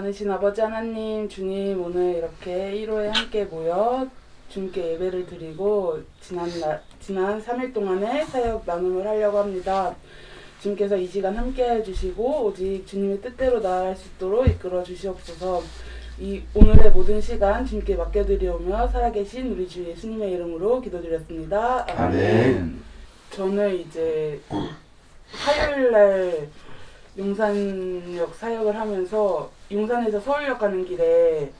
많으신 아버지 하나님, 주님 오늘 이렇게 1호에 함께 모여 주님께 예배를 드리고 지난 날, 지난 3일 동안의 사역 나눔을 하려고 합니다. 주님께서 이 시간 함께 해주시고 오직 주님의 뜻대로 나아갈 수 있도록 이끌어 주시옵소서. 이 오늘의 모든 시간 주님께 맡겨드리오며 살아계신 우리 주 예수님의 이름으로 기도드렸습니다. 아멘. 저는 이제 화요일 날 용산역 사역을 하면서 용산에서 서울역 가는 길에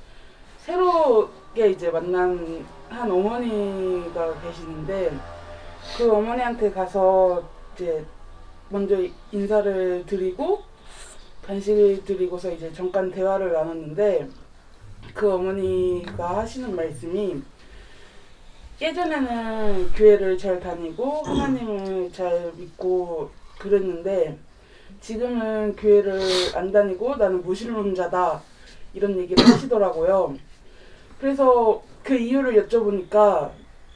새롭게 이제 만난 한 어머니가 계시는데 그 어머니한테 가서 이제 먼저 인사를 드리고 간식을 드리고서 이제 잠깐 대화를 나눴는데 그 어머니가 하시는 말씀이 예전에는 교회를 잘 다니고 하나님을 잘 믿고 그랬는데 지금은 교회를 안 다니고 나는 무신론자다 이런 얘기를 하시더라고요. 그래서 그 이유를 여쭤보니까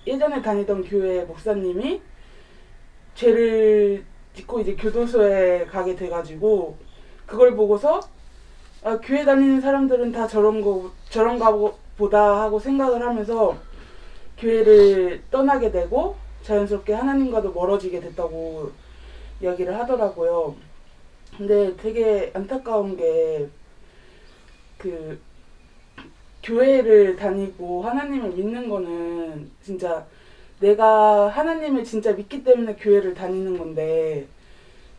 예전에 다니던 교회 목사님이 죄를 짓고 이제 교도소에 가게 돼가지고 그걸 보고서 아, 교회 다니는 사람들은 다 저런 거 저런가 보- 보다 하고 생각을 하면서 교회를 떠나게 되고 자연스럽게 하나님과도 멀어지게 됐다고 이야기를 하더라고요. 근데 되게 안타까운 게 그 교회를 다니고 하나님을 믿는 거는 진짜 내가 하나님을 진짜 믿기 때문에 교회를 다니는 건데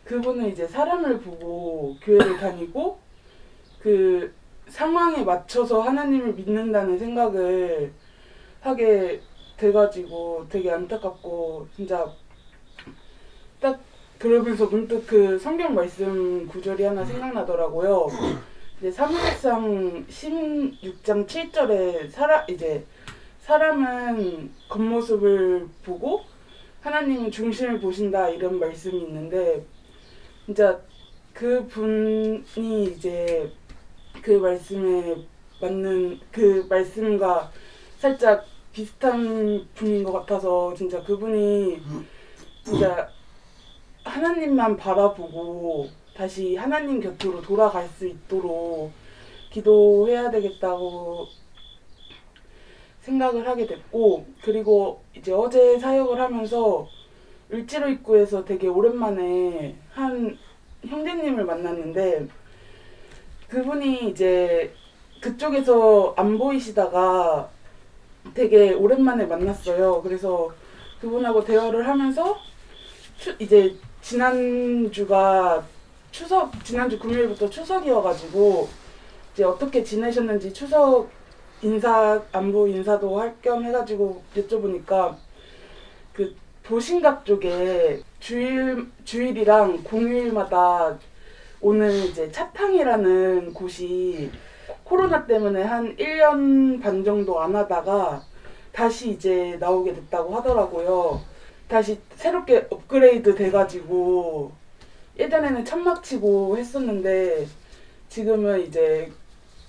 그분은 이제 사람을 보고 교회를 다니고 그 상황에 맞춰서 하나님을 믿는다는 생각을 하게 돼가지고 되게 안타깝고 진짜 딱 그러면서 문득 그 성경 말씀 구절이 하나 생각나더라고요. 이제 사무엘상 16장 7절에 사람 이제 사람은 겉모습을 보고 하나님은 중심을 보신다 이런 말씀이 있는데 진짜 그 분이 이제 그 말씀에 맞는 그 말씀과 살짝 비슷한 분인 것 같아서 진짜 그분이 진짜 하나님만 바라보고 다시 하나님 곁으로 돌아갈 수 있도록 기도해야 되겠다고 생각을 하게 됐고 그리고 이제 어제 사역을 하면서 을지로 입구에서 되게 오랜만에 한 형제님을 만났는데 그분이 이제 그쪽에서 안 보이시다가 되게 오랜만에 만났어요. 그래서 그분하고 대화를 하면서 추, 이제 지난주가 추석 지난주 금요일부터 추석이어가지고 이제 어떻게 지내셨는지 추석 인사 안부 인사도 할 겸 해가지고 여쭤보니까 그 도심각 쪽에 주일 주일이랑 공휴일마다 오는 이제 차탕이라는 곳이 코로나 때문에 한 1년 반 정도 안 하다가 다시 이제 나오게 됐다고 하더라고요. 다시 새롭게 업그레이드 돼가지고 예전에는 천막 치고 했었는데 지금은 이제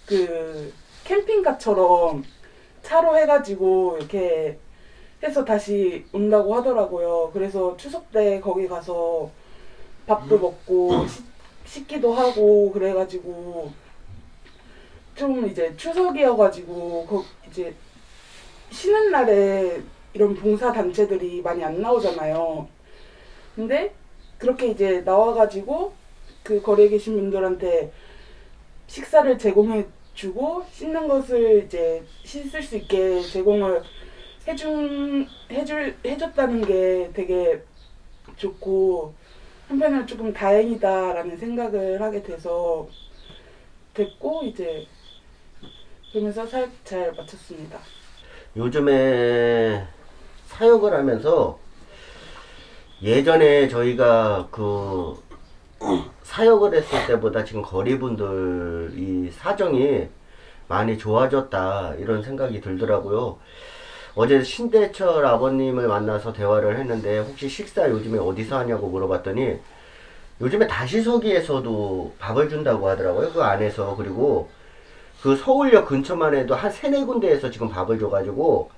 그 캠핑카처럼 차로 해가지고 이렇게 해서 다시 온다고 하더라고요. 그래서 추석 때 거기 가서 밥도 먹고 씻, 씻기도 하고 그래가지고 좀 이제 추석이어가지고 거 이제 쉬는 날에 이런 봉사 단체들이 많이 안 나오잖아요. 근데 그렇게 이제 나와가지고 그 거리에 계신 분들한테 식사를 제공해 주고 씻는 것을 이제 씻을 수 있게 제공을 해준 해줄 해줬다는 게 되게 좋고 한편으로 조금 다행이다라는 생각을 하게 돼서 됐고 이제 그러면서 사역 잘 마쳤습니다. 요즘에 사역을 하면서 예전에 저희가 그 사역을 했을 때보다 지금 거리분들 이 사정이 많이 좋아졌다 이런 생각이 들더라고요. 어제 신대철 아버님을 만나서 대화를 했는데 혹시 식사 요즘에 어디서 하냐고 물어봤더니 요즘에 다시서기에서도 밥을 준다고 하더라고요. 그 안에서 그리고 그 서울역 근처만 해도 한 세네 군데에서 지금 밥을 줘가지고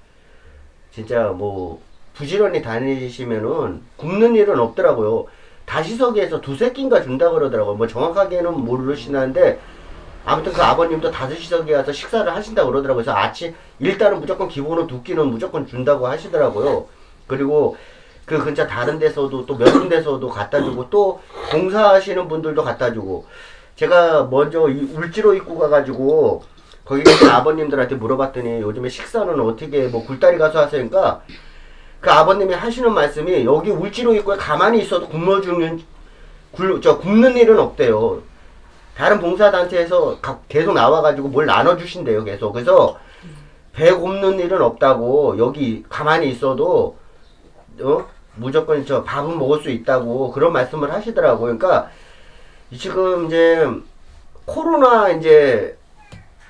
진짜 뭐 부지런히 다니시면은 굶는 일은 없더라고요. 다시서기에서 두세 끼인가 준다 그러더라고요. 뭐 정확하게는 모르시는데 아무튼 그 아버님도 다섯 시석에 와서 식사를 하신다고 그러더라고요. 그래서 아침 일단은 무조건 기본으로 두 끼는 무조건 준다고 하시더라고요. 그리고 그 근처 다른 데서도 또 몇 군데서도 갖다 주고 또 봉사하시는 분들도 갖다 주고 제가 먼저 이 울지로 입고 가가지고 거기 계신 아버님들한테 물어봤더니 요즘에 식사는 어떻게 뭐 굴다리 가서 하세요니까 그 아버님이 하시는 말씀이 여기 울지로 입구에 가만히 있어도 굶어주는 굴, 저 굶는 일은 없대요. 다른 봉사단체에서 가- 계속 나와가지고 뭘 나눠주신대요, 계속. 그래서 배 굶는 일은 없다고 여기 가만히 있어도 어? 무조건 저 밥은 먹을 수 있다고 그런 말씀을 하시더라고요. 그러니까 지금 이제 코로나 이제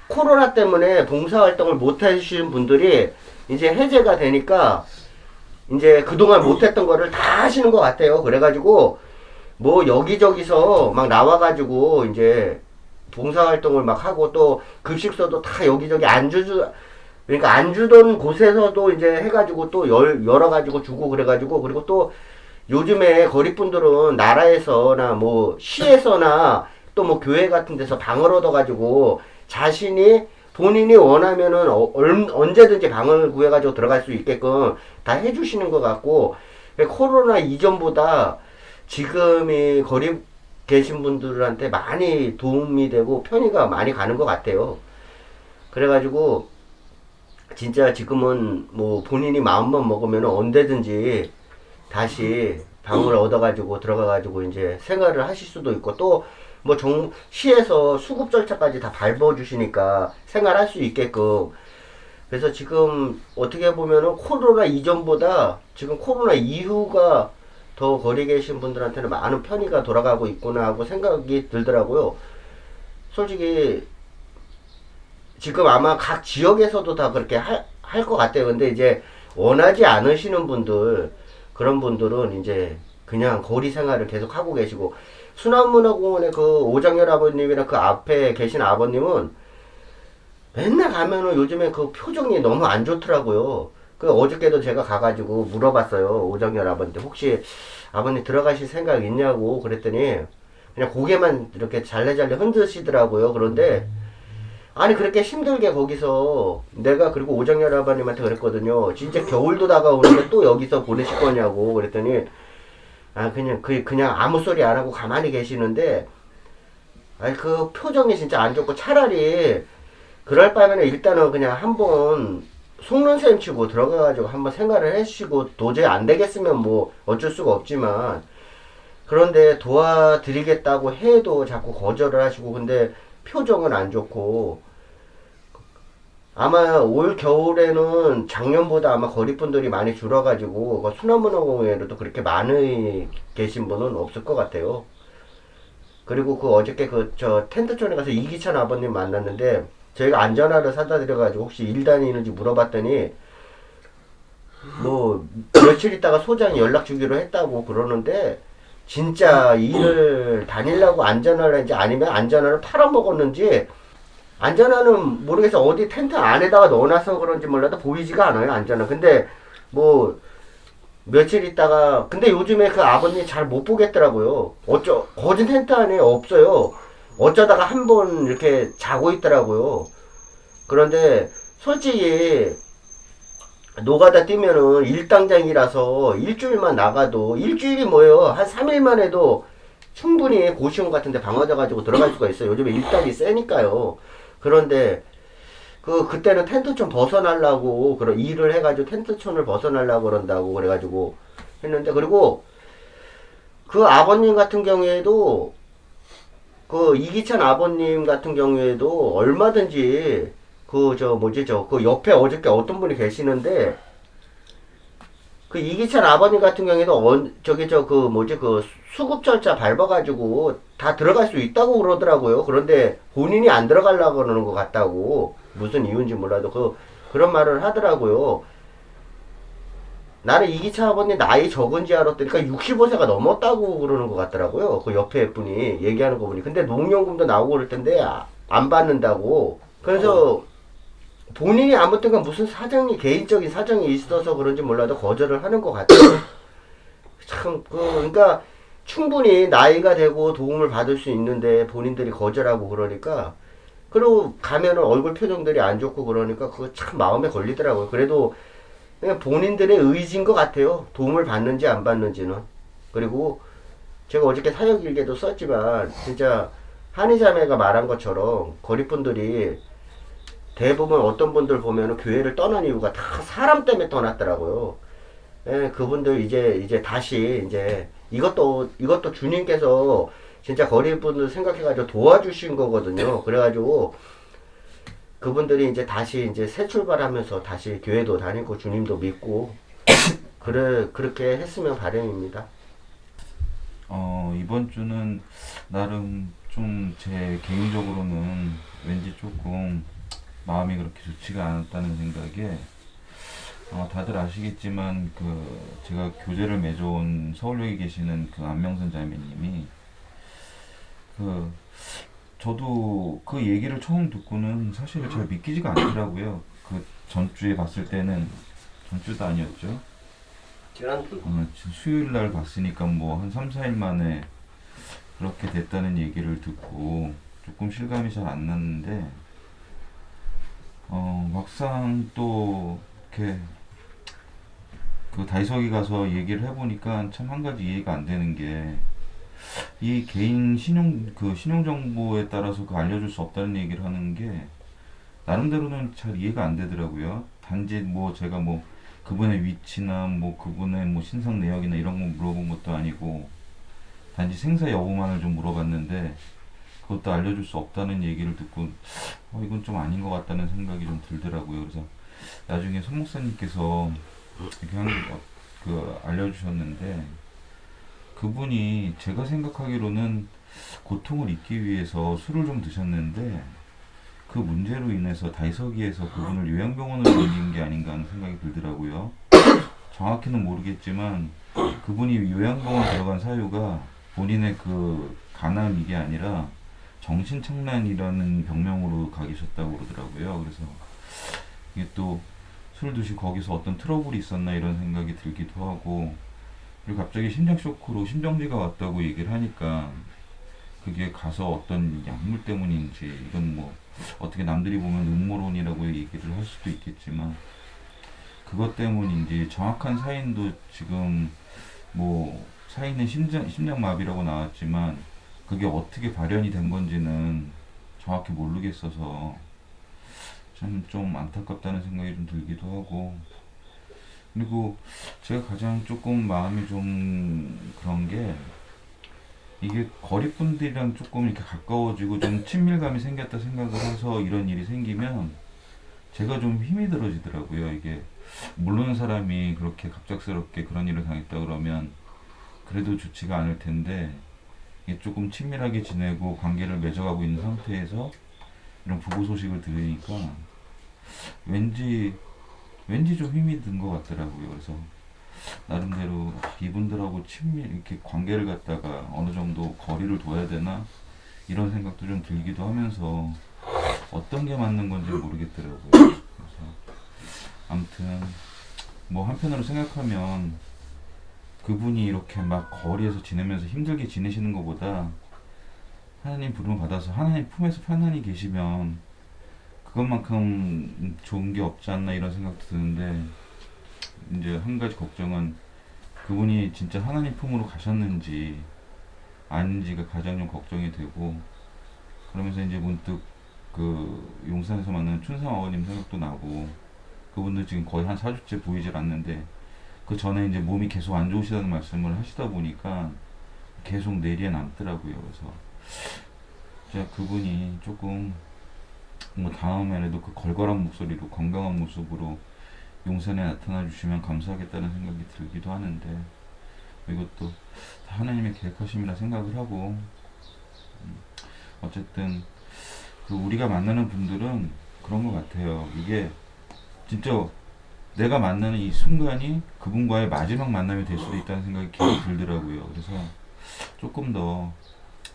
코로나 때문에 봉사활동을 못 하시는 분들이 이제 해제가 되니까 이제 그동안 못했던 거를 다 하시는 것 같아요. 그래가지고 뭐 여기저기서 막 나와가지고 이제 봉사활동을 막 하고 또 급식소도 다 여기저기 안 주주 그러니까 안 주던 곳에서도 이제 해가지고 또 열, 열어가지고 주고 그래가지고 그리고 또 요즘에 거리분들은 나라에서나 뭐 시에서나 또 뭐 교회 같은 데서 방을 얻어가지고 자신이 본인이 원하면은 어- 얼- 언제든지 방을 구해가지고 들어갈 수 있게끔 다 해주시는 것 같고 코로나 이전보다 지금이 거리 계신 분들한테 많이 도움이 되고 편의가 많이 가는 것 같아요. 그래가지고 진짜 지금은 뭐 본인이 마음만 먹으면 언제든지 다시 방을 얻어가지고 들어가가지고 이제 생활을 하실 수도 있고 또 뭐 정 시에서 수급 절차까지 다 밟아주시니까 생활할 수 있게끔 그래서 지금 어떻게 보면은 코로나 이전보다 지금 코로나 이후가 더 거리 계신 분들한테는 많은 편의가 돌아가고 있구나 하고 생각이 들더라고요. 솔직히 지금 아마 각 지역에서도 다 그렇게 할 것 같아요. 근데 이제 원하지 않으시는 분들 그런 분들은 이제 그냥 거리 생활을 계속 하고 계시고 순환문화공원의 그 오장열 아버님이랑 그 앞에 계신 아버님은 맨날 가면은 요즘에 그 표정이 너무 안 좋더라고요. 그 어저께도 제가 가가지고 물어봤어요. 오정열 아버님한테 혹시 아버님 들어가실 생각 있냐고 그랬더니 그냥 고개만 이렇게 잘래잘래 흔드시더라고요. 그런데 아니 그렇게 힘들게 거기서 내가 그리고 오정열 아버님한테 그랬거든요. 진짜 겨울도 다가오는데 또 여기서 보내실 거냐고 그랬더니 아 그냥 그 그냥 아무 소리 안 하고 가만히 계시는데 아니 그 표정이 진짜 안 좋고 차라리 그럴 바에는 일단은 그냥 한번 속는 셈 치고 들어가가지고 한번 생활을 해주시고 도저히 안 되겠으면 뭐 어쩔 수가 없지만 그런데 도와드리겠다고 해도 자꾸 거절을 하시고 근데 표정은 안 좋고 아마 올 겨울에는 작년보다 아마 거리분들이 많이 줄어가지고 그 순환문화공원에도 그렇게 많이 계신 분은 없을 것 같아요. 그리고 그 어저께 그 저 텐트촌에 가서 이기찬 아버님 만났는데 저희가 안전화를 사다 드려가지고 혹시 일 다니는지 물어봤더니 뭐 며칠 있다가 소장이 연락 주기로 했다고 그러는데 진짜 일을 다니려고 안전화를 아니면 안전화를 팔아먹었는지 안전화는 모르겠어. 어디 텐트 안에다가 넣어놔서 그런지 몰라도 보이지가 않아요 안전화. 근데 뭐 며칠 있다가 근데 요즘에 그 아버님 잘 못 보겠더라고요. 어쩌 거진 텐트 안에 없어요. 어쩌다가 한 번 이렇게 자고 있더라고요. 그런데 솔직히 노가다 뛰면은 일당장이라서 일주일만 나가도 일주일이 뭐예요? 한 3일만 해도 충분히 고시원 같은데 방어져 가지고 들어갈 수가 있어요. 요즘에 일당이 세니까요 그런데 그 그때는 텐트촌 벗어나려고 그런 일을 해가지고 텐트촌을 벗어나려고 그런다고 그래가지고 했는데 그리고 그 아버님 같은 경우에도 그 이기찬 아버님 같은 경우에도 얼마든지 그 저 뭐지 저 그 옆에 어저께 어떤 분이 계시는데 그 이기찬 아버님 같은 경우에도 언, 저기 저 그 뭐지 그 수급 절차 밟아가지고 다 들어갈 수 있다고 그러더라고요. 그런데 본인이 안 들어가려고 그러는 것 같다고 무슨 이유인지 몰라도 그 그런 말을 하더라고요. 나는 이기찬 아버님 나이 적은지 알았더니까 65세가 넘었다고 그러는 것 같더라고요. 그 옆에 분이 얘기하는 거 보니. 근데 농연금도 나오고 그럴 텐데 아, 안 받는다고. 그래서 본인이 아무튼간 무슨 사정이 개인적인 사정이 있어서 그런지 몰라도 거절을 하는 것 같아요. 참, 그, 그러니까 충분히 나이가 되고 도움을 받을 수 있는데 본인들이 거절하고 그러니까 그리고 가면은 얼굴 표정들이 안 좋고 그러니까 그거 참 마음에 걸리더라고요. 그래도 그냥 본인들의 의지인 것 같아요. 도움을 받는지 안 받는지는. 그리고 제가 어저께 사역 일기도 썼지만 진짜 한의자매가 말한 것처럼 거리분들이 대부분 어떤 분들 보면은 교회를 떠난 이유가 다 사람 때문에 떠났더라고요. 예, 그분들 이제 이제 다시 이제 이것도 이것도 주님께서 진짜 거리 분들 생각해가지고 도와주신 거거든요. 그래가지고 그분들이 이제 다시 이제 새 출발하면서 다시 교회도 다니고 주님도 믿고 그래 그렇게 했으면 바람입니다. 어, 이번 주는 나름 좀 제 개인적으로는 왠지 조금 마음이 그렇게 좋지가 않았다는 생각에 어, 다들 아시겠지만 그 제가 교제를 맺어온 서울역에 계시는 그 안명선 자매님이 그 저도 그 얘기를 처음 듣고는 사실 잘 믿기지가 않더라고요. 그 전주에 봤을 때는 전주도 아니었죠. 지난주 어, 수요일 날 봤으니까 뭐 한 3, 4일 만에 그렇게 됐다는 얘기를 듣고 조금 실감이 잘 안 났는데 어, 막상 또 이렇게 그 다이석이 가서 얘기를 해보니까 참 한 가지 이해가 안 되는 게 이 개인 신용 그 신용 정보에 따라서 그 알려줄 수 없다는 얘기를 하는 게 나름대로는 잘 이해가 안 되더라고요. 단지 뭐 제가 뭐 그분의 위치나 뭐 그분의 뭐 신상 내역이나 이런 거 물어본 것도 아니고 단지 생사 여부만을 좀 물어봤는데 그것도 알려줄 수 없다는 얘기를 듣고 어, 이건 좀 아닌 것 같다는 생각이 좀 들더라고요. 그래서 나중에 손 목사님께서 이렇게 그 알려주셨는데 그분이 제가 생각하기로는 고통을 잊기 위해서 술을 좀 드셨는데 그 문제로 인해서 다이서기에서 그분을 요양병원으로 옮긴 게 아닌가 하는 생각이 들더라고요. 정확히는 모르겠지만 그분이 요양병원 들어간 사유가 본인의 그 가난 이게 아니라 정신착란이라는 병명으로 가 계셨다고 그러더라고요. 그래서 이게 또 술 드시 거기서 어떤 트러블이 있었나 이런 생각이 들기도 하고 그리고 갑자기 심장 쇼크로 심정지가 왔다고 얘기를 하니까 그게 가서 어떤 약물 때문인지 이건 뭐 어떻게 남들이 보면 음모론이라고 얘기를 할 수도 있겠지만 그것 때문인지 정확한 사인도 지금 뭐 사인은 심장 심장마비라고 나왔지만 그게 어떻게 발현이 된 건지는 정확히 모르겠어서 참 좀 안타깝다는 생각이 좀 들기도 하고 그리고 제가 가장 조금 마음이 좀 그런 게 이게 거리분들이랑 조금 이렇게 가까워지고 좀 친밀감이 생겼다 생각을 해서 이런 일이 생기면 제가 좀 힘이 들어지더라고요. 이게 모르는 사람이 그렇게 갑작스럽게 그런 일을 당했다 그러면 그래도 좋지가 않을 텐데 조금 친밀하게 지내고 관계를 맺어가고 있는 상태에서 이런 부고 소식을 들으니까 왠지 왠지 좀 힘이 든 것 같더라고요. 그래서 나름대로 아, 이분들하고 친밀 이렇게 관계를 갖다가 어느 정도 거리를 둬야 되나 이런 생각도 좀 들기도 하면서 어떤 게 맞는 건지 모르겠더라고요. 그래서 아무튼 뭐 한편으로 생각하면 그분이 이렇게 막 거리에서 지내면서 힘들게 지내시는 것보다 하나님 부름 받아서 하나님 품에서 편안히 계시면 그것만큼 좋은 게 없지 않나 이런 생각도 드는데 이제 한 가지 걱정은 그분이 진짜 하나님 품으로 가셨는지 아닌지가 가장 좀 걱정이 되고 그러면서 이제 문득 그 용산에서 만나는 춘상 어머님 생각도 나고 그분들 지금 거의 한 4주째 보이질 않는데 그 전에 이제 몸이 계속 안 좋으시다는 말씀을 하시다 보니까 계속 내리에 남더라고요. 그래서 진짜 그분이 조금 뭐 다음에라도 그 걸걸한 목소리로 건강한 모습으로 용산에 나타나 주시면 감사하겠다는 생각이 들기도 하는데 이것도 다 하나님의 계획하심이라 생각을 하고 음, 어쨌든 그 우리가 만나는 분들은 그런 것 같아요. 이게 진짜 내가 만나는 이 순간이 그분과의 마지막 만남이 될 수도 있다는 생각이 계속 들더라고요. 그래서 조금 더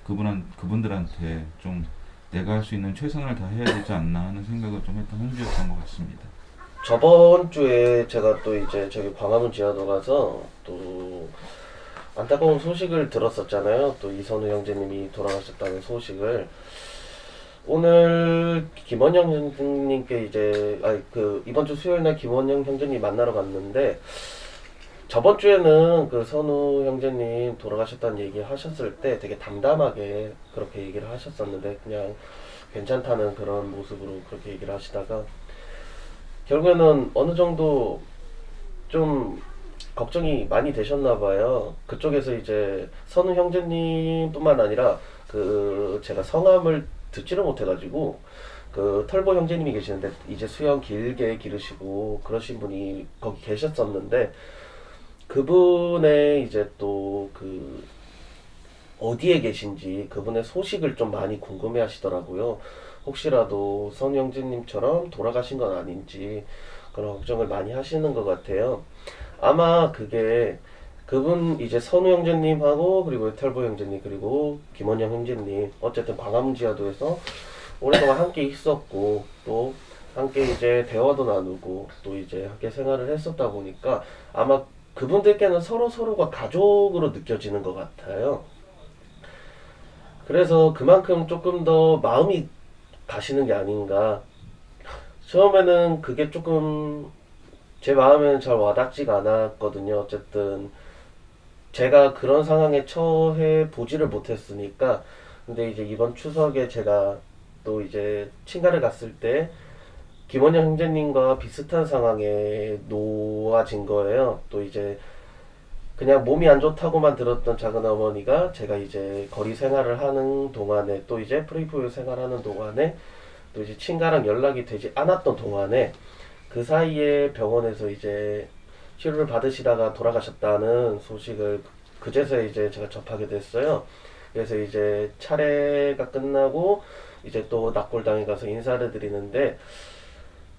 그분한 그분들한테 좀 내가 할 수 있는 최선을 다해야 되지 않나 하는 생각을 좀 했던 한 주였던 것 같습니다. 저번 주에 제가 또 이제 저기 광화문 지하도 가서 또 안타까운 소식을 들었었잖아요. 또 이선우 형제님이 돌아가셨다는 소식을 오늘 김원영 형님께 이제 아니 그 이번 주 수요일 날 김원영 형제님 만나러 갔는데 저번 주에는 그 선우 형제님 돌아가셨다는 얘기 하셨을 때 되게 담담하게 그렇게 얘기를 하셨었는데 그냥 괜찮다는 그런 모습으로 그렇게 얘기를 하시다가 결국에는 어느 정도 좀 걱정이 많이 되셨나 봐요. 그쪽에서 이제 선우 형제님뿐만 아니라 그 제가 성함을 듣지를 못해가지고 그 털보 형제님이 계시는데 이제 수영 길게 기르시고 그러신 분이 거기 계셨었는데 그분의 이제 또 그 어디에 계신지 그분의 소식을 좀 많이 궁금해 하시더라고요. 혹시라도 선우 형제님처럼 돌아가신 건 아닌지 그런 걱정을 많이 하시는 것 같아요. 아마 그게 그분 이제 선우 형제님하고 그리고 털보 형제님 그리고 김원영 형제님 어쨌든 광화문지하도에서 오랫동안 함께 있었고 또 함께 이제 대화도 나누고 또 이제 함께 생활을 했었다 보니까 아마 그분들께는 서로 서로가 가족으로 느껴지는 것 같아요. 그래서 그만큼 조금 더 마음이 가시는 게 아닌가. 처음에는 그게 조금 제 마음에는 잘 와닿지가 않았거든요. 어쨌든 제가 그런 상황에 처해 보지를 못했으니까 근데 이제 이번 추석에 제가 또 이제 친가를 갔을 때 김원영 형제님과 비슷한 상황에 놓아진 거예요. 또 이제 그냥 몸이 안 좋다고만 들었던 작은 어머니가 제가 이제 거리 생활을 하는 동안에 또 이제 프리푸유 생활하는 동안에 또 이제 친가랑 연락이 되지 않았던 동안에 그 사이에 병원에서 이제 치료를 받으시다가 돌아가셨다는 소식을 그제서야 이제 제가 접하게 됐어요. 그래서 이제 차례가 끝나고 이제 또 낙골당에 가서 인사를 드리는데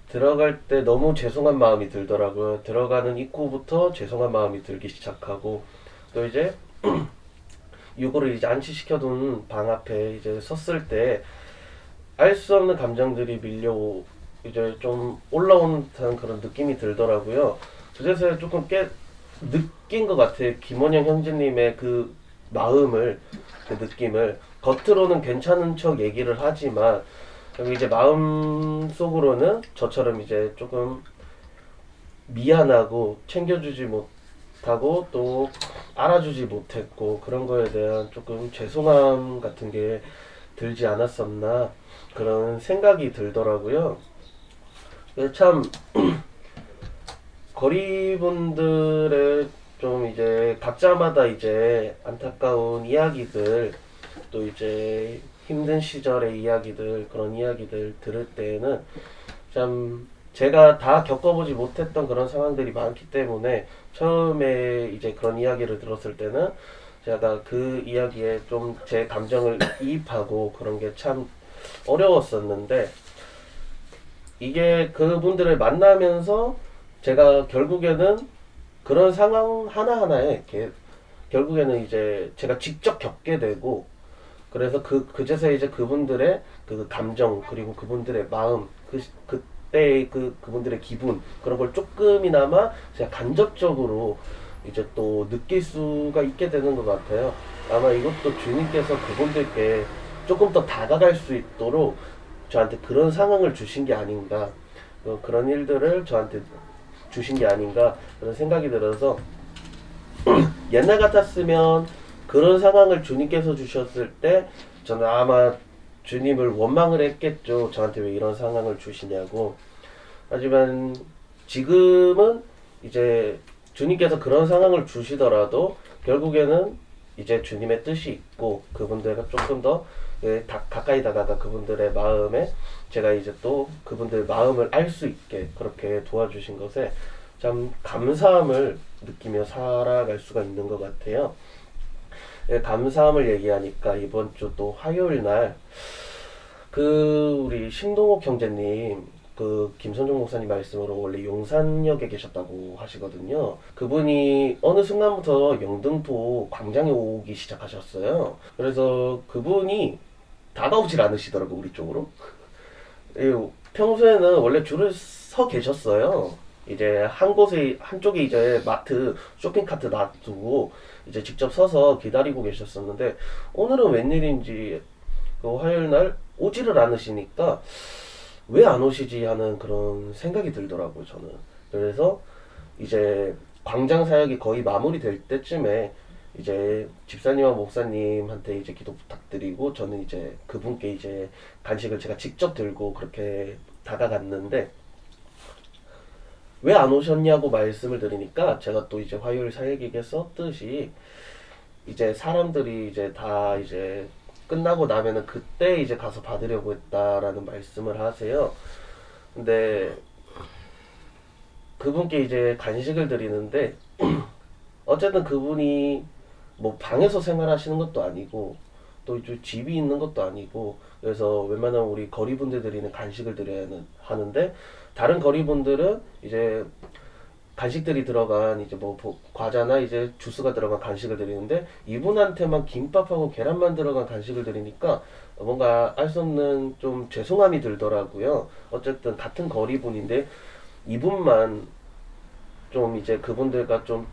들어갈 때 너무 죄송한 마음이 들더라고요. 들어가는 입구부터 죄송한 마음이 들기 시작하고 또 이제 유고를 이제 안치시켜둔 방 앞에 이제 섰을 때 알 수 없는 감정들이 밀려 이제 좀 올라오는 듯한 그런 느낌이 들더라고요. 그래서 조금 깨 느낀 것 같아요. 김원영 형제님의 그 마음을 그 느낌을 겉으로는 괜찮은 척 얘기를 하지만 이제 마음 속으로는 저처럼 이제 조금 미안하고 챙겨주지 못하고 또 알아주지 못했고 그런 거에 대한 조금 죄송함 같은 게 들지 않았었나 그런 생각이 들더라고요. 참 거리분들의 좀 이제 각자마다 이제 안타까운 이야기들 또 이제 힘든 시절의 이야기들 그런 이야기들 들을 때에는 참 제가 다 겪어보지 못했던 그런 상황들이 많기 때문에 처음에 이제 그런 이야기를 들었을 때는 제가 그 이야기에 좀 제 감정을 이입하고 그런 게 참 어려웠었는데 이게 그분들을 만나면서 제가 결국에는 그런 상황 하나하나에 이렇게 결국에는 이제 제가 직접 겪게 되고 그래서 그 그제서 이제 그분들의 그 감정 그리고 그분들의 마음 그 그때의 그 그분들의 기분 그런 걸 조금이나마 제가 간접적으로 이제 또 느낄 수가 있게 되는 것 같아요. 아마 이것도 주님께서 그분들께 조금 더 다가갈 수 있도록 저한테 그런 상황을 주신 게 아닌가 어, 그런 일들을 저한테 주신 게 아닌가 그런 생각이 들어서 옛날 같았으면 그런 상황을 주님께서 주셨을 때 저는 아마 주님을 원망을 했겠죠. 저한테 왜 이런 상황을 주시냐고. 하지만 지금은 이제 주님께서 그런 상황을 주시더라도 결국에는 이제 주님의 뜻이 있고 그분들과 조금 더 예, 다, 가까이 다가가 그분들의 마음에 제가 이제 또 그분들 마음을 알 수 있게 그렇게 도와주신 것에 참 감사함을 느끼며 살아갈 수가 있는 것 같아요. 예, 감사함을 얘기하니까 이번 주 또 화요일 날 그 우리 신동욱 형제님 그 김선종 목사님 말씀으로 원래 용산역에 계셨다고 하시거든요. 그분이 어느 순간부터 영등포 광장에 오기 시작하셨어요. 그래서 그분이 다가오질 않으시더라고 우리 쪽으로. 예, 평소에는 원래 줄을 서 계셨어요. 이제 한 곳에 한쪽에 이제 마트 쇼핑카트 놔두고 이제 직접 서서 기다리고 계셨었는데 오늘은 웬일인지 그 화요일 날 오지를 않으시니까 왜 안 오시지? 하는 그런 생각이 들더라고요 저는. 그래서 이제 광장 사역이 거의 마무리될 때쯤에 이제 집사님과 목사님한테 이제 기도 부탁드리고 저는 이제 그분께 이제 간식을 제가 직접 들고 그렇게 다가갔는데 왜 안 오셨냐고 말씀을 드리니까 제가 또 이제 화요일 사역에게 썼듯이 이제 사람들이 이제 다 이제 끝나고 나면은 그때 이제 가서 받으려고 했다라는 말씀을 하세요. 근데 그분께 이제 간식을 드리는데 어쨌든 그분이 뭐 방에서 생활하시는 것도 아니고 또 이제 집이 있는 것도 아니고 그래서 웬만하면 우리 거리 분들 드리는 간식을 드려야 하는- 하는데 다른 거리 분들은 이제 간식들이 들어간 이제 뭐 보- 과자나 이제 주스가 들어간 간식을 드리는데 이분한테만 김밥하고 계란만 들어간 간식을 드리니까 뭔가 알 수 없는 좀 죄송함이 들더라고요. 어쨌든 같은 거리 분인데 이분만 좀 이제 그분들과 좀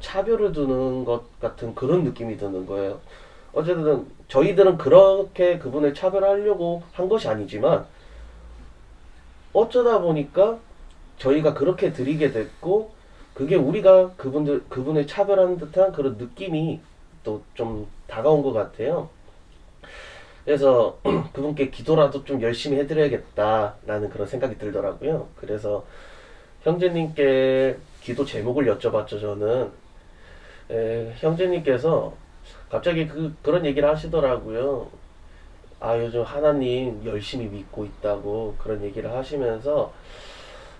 차별을 두는 것 같은 그런 느낌이 드는 거예요. 어쨌든 저희들은 그렇게 그분을 차별하려고 한 것이 아니지만 어쩌다 보니까 저희가 그렇게 드리게 됐고 그게 우리가 그분들 그분을 차별하는 듯한 그런 느낌이 또 좀 다가온 것 같아요. 그래서 그분께 기도라도 좀 열심히 해드려야겠다라는 그런 생각이 들더라고요. 그래서 형제님께 기도 제목을 여쭤봤죠. 저는 에, 형제님께서 갑자기 그 그런 얘기를 하시더라고요. 아 요즘 하나님 열심히 믿고 있다고 그런 얘기를 하시면서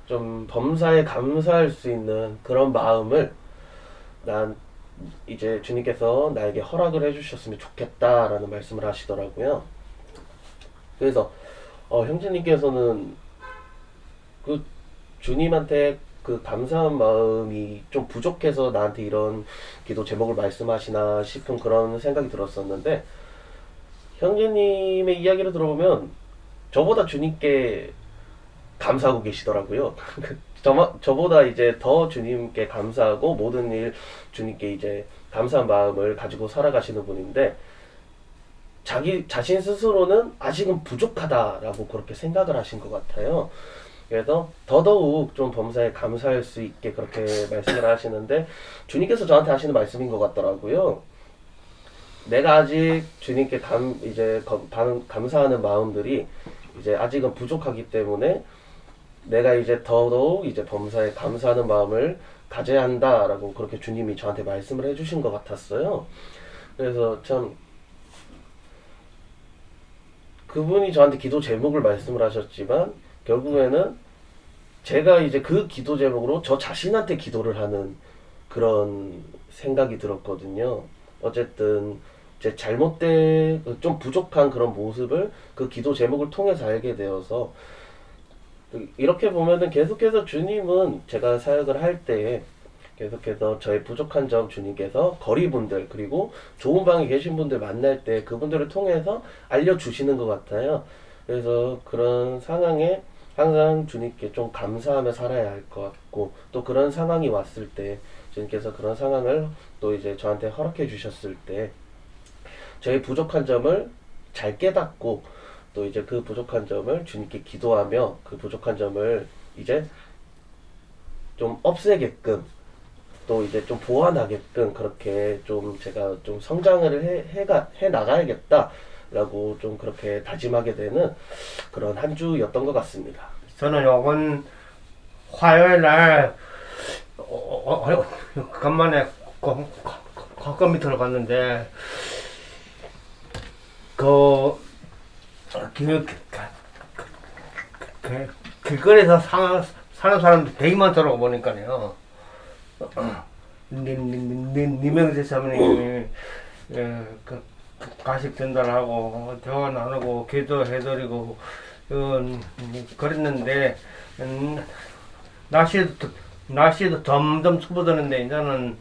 좀 범사에 감사할 수 있는 그런 마음을 난 이제 주님께서 나에게 허락을 해주셨으면 좋겠다라는 말씀을 하시더라고요. 그래서 어, 형제님께서는 그 주님한테 그 감사한 마음이 좀 부족해서 나한테 이런 기도 제목을 말씀하시나 싶은 그런 생각이 들었었는데 형제님의 이야기를 들어보면 저보다 주님께 감사하고 계시더라고요. 저, 저보다 이제 더 주님께 감사하고 모든 일 주님께 이제 감사한 마음을 가지고 살아가시는 분인데 자기 자신 스스로는 아직은 부족하다라고 그렇게 생각을 하신 것 같아요. 그래서 더더욱 좀 범사에 감사할 수 있게 그렇게 말씀을 하시는데 주님께서 저한테 하시는 말씀인 것 같더라고요. 내가 아직 주님께 감 이제 검- 감- 감사하는 마음들이 이제 아직은 부족하기 때문에 내가 이제 더더욱 이제 범사에 감사하는 마음을 가져야 한다라고 그렇게 주님이 저한테 말씀을 해주신 것 같았어요. 그래서 참 그분이 저한테 기도 제목을 말씀을 하셨지만 결국에는 제가 이제 그 기도 제목으로 저 자신한테 기도를 하는 그런 생각이 들었거든요. 어쨌든 제 잘못된 그좀 부족한 그런 모습을 그 기도 제목을 통해서 알게 되어서 이렇게 보면은 계속해서 주님은 제가 사역을 할 때에 계속해서 저의 부족한 점 주님께서 거리분들 그리고 좋은 방에 계신 분들 만날 때 그분들을 통해서 알려주시는 것 같아요. 그래서 그런 상황에 항상 주님께 좀 감사하며 살아야 할 것 같고 또 그런 상황이 왔을 때 주님께서 그런 상황을 또 이제 저한테 허락해 주셨을 때 저의 부족한 점을 잘 깨닫고 또 이제 그 부족한 점을 주님께 기도하며 그 부족한 점을 이제 좀 없애게끔 또 이제 좀 보완하게끔 그렇게 좀 제가 좀 성장을 해, 해가, 해 나가야겠다라고 좀 그렇게 다짐하게 되는 그런 한 주였던 것 같습니다. 저는 요번 화요일 날 어, 어, 어, 간만에 가끔 밑으로 갔는데 그 길, 그, 길거리에서 사, 사는 사람들 되게 많더라고 보니까요. 니명재 사모님이 예, 그, 그 가식 전달하고 대화 나누고 기도해드리고 음, 그랬는데 음, 날씨도 더- 날씨도 점점 추워드는데 이제는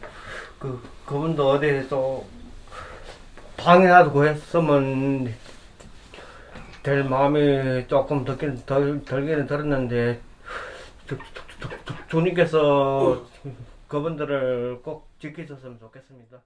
그 그분도 어디에서 방이라도 구했으면 될 마음이 조금 덜, 덜기는 들었는데 주님께서 그분들을 꼭 지키셨으면 좋겠습니다.